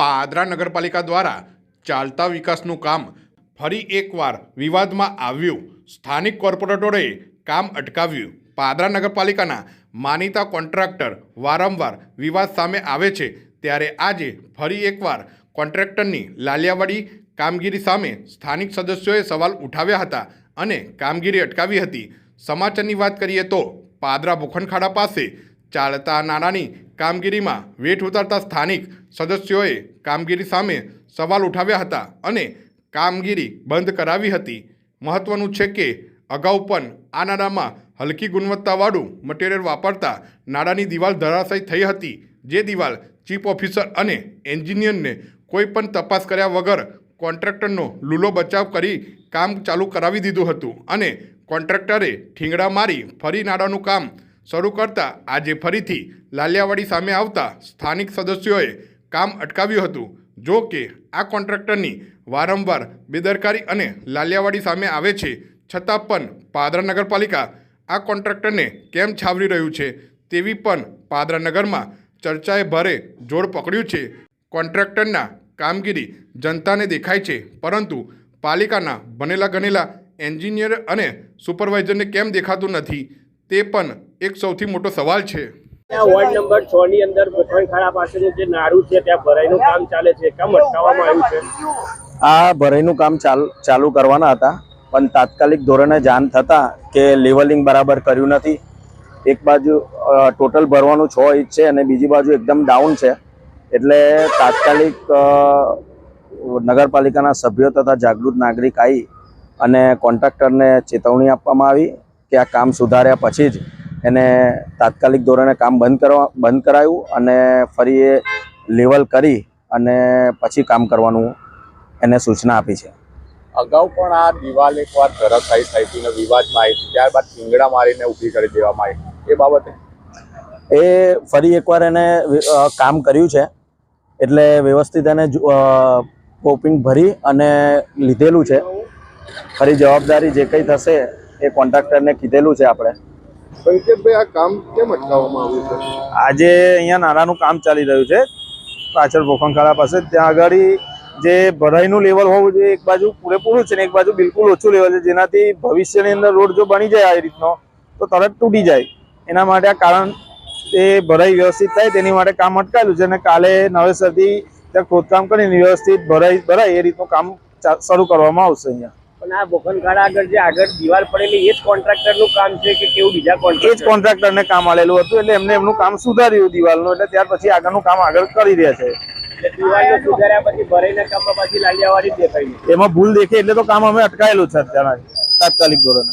પાદરા નગરપાલિકા દ્વારા ચાલતા વિકાસનું કામ ફરી એકવાર વિવાદમાં આવ્યું. સ્થાનિક કોર્પોરેટરોએ કામ અટકાવ્યું. પાદરા નગરપાલિકાના માનીતા કોન્ટ્રાક્ટર વારંવાર વિવાદ સામે આવે છે. ત્યારે આજે ફરી એકવાર કોન્ટ્રાક્ટરની લાલિયાવાડી કામગીરી સામે સ્થાનિક સદસ્યોએ સવાલ ઉઠાવ્યા હતા અને કામગીરી અટકાવી હતી. સમાચારની વાત કરીએ તો પાદરા ભૂખંડખાડા પાસે ચાલતા નાણાંની કામગીરીમાં વેઠ ઉતારતા સ્થાનિક સદસ્યોએ કામગીરી સામે સવાલ ઉઠાવ્યા હતા અને કામગીરી બંધ કરાવી હતી. મહત્વનું છે કે અગાઉ પણ આ નાણાંમાં હલકી ગુણવત્તાવાળું મટીરિયલ વાપરતા નાણાંની દિવાલ ધરાશાયી થઈ હતી. જે દિવાલ ચીફ ઓફિસર અને એન્જિનિયરને કોઈ પણ તપાસ કર્યા વગર કોન્ટ્રાક્ટરનો લૂલો બચાવ કરી કામ ચાલુ કરાવી દીધું હતું અને કોન્ટ્રાક્ટરે ઠીંગડા મારી ફરી નાડાનું કામ શરૂ કરતા આજે ફરીથી લાલિયાવાડી સામે આવતા સ્થાનિક સદસ્યોએ કામ અટકાવ્યું હતું. જો કે આ કોન્ટ્રાક્ટરની વારંવાર બેદરકારી અને લાલિયાવાડી સામે આવે છે, છતાં પણ પાદરા નગરપાલિકા આ કોન્ટ્રાક્ટરને કેમ છાવરી રહ્યું છે તેવી પણ પાદરા નગરમાં ચર્ચાએ ભારે જોર પકડ્યું છે. કોન્ટ્રાક્ટરના કામગીરી જનતાને દેખાય છે, પરંતુ પાલિકાના બનેલા ગણેલા એન્જિનિયર અને સુપરવાઇઝરને કેમ દેખાતું નથી? તે પણ એક સૌથી મોટો સવાલ છે. ત્યાં વોર્ડ નંબર છ ની અંદર ગોઠવણખાડા પાસેનું જે નારું છે ત્યાં ભરાઈનું કામ ચાલે છે. કામ અટકાવવામાં આવ્યું છે. આ ભરાઈનું કામ ચાલુ ચાલુ કરવાના હતા પણ તાત્કાલિક ધોરણે જાણ થતાં કે લેવલિંગ બરાબર કર્યું નથી. એક બાજુ ટોટલ ભરવાનું છ ઇંચ છે અને બીજી બાજુ એકદમ ડાઉન છે. એટલે તાત્કાલિક નગરપાલિકાના સભ્યો તથા જાગૃત નાગરિક આવી અને કોન્ટ્રાક્ટરને ચેતવણી આપવામાં આવી. કે આ કામ સુધાર્યા પછી જ એને તાત્કાલિક ધોરણે કામ બંધ કરવા બંધ કરાયું અને ફરી એ લેવલ કરી અને પછી કામ કરવાનું એને સૂચના આપી છે. અગાઉ પણ આ દિવાલ એકવાર ધરાશાયી થઈ હતી ને વિવાદમાં આવી હતી. ત્યારબાદ થીંગડા મારીને ઊભી કરી દેવામાં આવી એ બાબતે? એ ફરી એકવાર એને કામ કર્યું છે. એટલે વ્યવસ્થિત એને કોપિંગ ભરી અને લીધેલું છે. ફરી જવાબદારી જે કંઈ થશે એ કોન્ટ્રાક્ટરને કીધેલું છે આપણે. સંકેતભાઈ આ કામ કેમ અટકાવવામાં આવ્યું છે? આજે અહીંયા નાનાનું કામ ચાલી રહ્યું છે. પાછળ ભોખંખાળા પાસે ત્યાં આગળ જે ભરાઈનું લેવલ હોવું જોઈએ એક બાજુ પૂરેપૂરું છે ને એક બાજુ બિલકુલ ઓછું લેવલ છે. જેનાથી ભવિષ્યની અંદર રોડ જો બની જાય આ રીતનો તો તરત તૂટી જાય. એના માટે આ કારણ એ ભરાઈ વ્યવસ્થિત થાય તેની માટે કામ અટકાયેલું છે અને કાલે નવેસરથી ત્યાં ખોદકામ કરીને વ્યવસ્થિત ભરાઈ ભરાય એ રીતનું કામ શરૂ કરવામાં આવશે અહીંયા. પણ આ આગળ જે આગળ દિવાલ પડેલી એ જ કોન્ટ્રાક્ટરનું કામ છે કે કેવું બીજા એ જ કોન્ટ્રાક્ટર? કોન્ટ્રાક્ટરને કામ આલેલું હતું એટલે એમને એમનું કામ સુધાર્યું દિવાલનું એટલે ત્યાર પછી આગળનું કામ આગળ કરી રહ્યા છે. એમાં ભૂલ દેખે એટલે તો કામ અમે અટકાયેલું છે અત્યારે તાત્કાલિક ધોરણે.